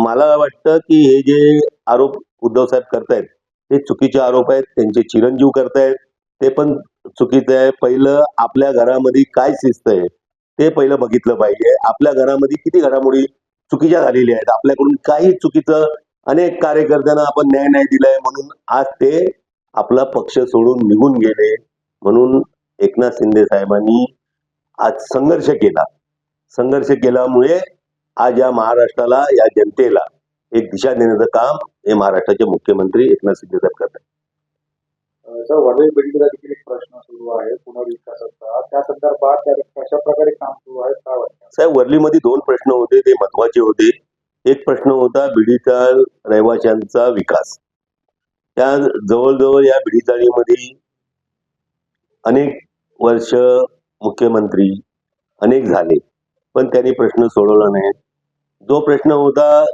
मला वाटतं की हे जे आरोप उद्धव साहेब करतायत हे चुकीचे आरोप आहेत त्यांचे चिरंजीव करतायत ते पण चुकीचं आहे. पहिलं आपल्या घरामध्ये काय शिस्त आहे ते पहिलं बघितलं पाहिजे. आपल्या घरामध्ये किती घडामोडी चुकीच्या झालेल्या आहेत आपल्याकडून काही चुकीचं अनेक कार्यकर्त्यांना आपण न्याय नाही दिलाय म्हणून आज ते आपला पक्ष सोडून निघून गेले म्हणून एकनाथ शिंदे साहेबांनी आज संघर्ष केला. संघर्ष केल्यामुळे आज या महाराष्ट्राला या जनतेला एक दिशा देण्याचं काम हे महाराष्ट्राचे मुख्यमंत्री एकनाथ शिंदे साहेब करतात. वडील बिल्डिंगला देखील एक प्रश्न सुरू आहे. पुनर्विकासाचा त्या संदर्भात कशा प्रकारे काम सुरू आहे काय वाटतं? साहेब वर्लीमध्ये दोन प्रश्न होते ते महत्त्वाचे होते. एक प्रश्न होता बिडीचा रहिवाशांचा विकास. त्या जवळजवळ या बिडीचाळीमध्ये अनेक वर्ष मुख्यमंत्री अनेक झाले पण त्यांनी प्रश्न सोडवला नाही. जो प्रश्न होता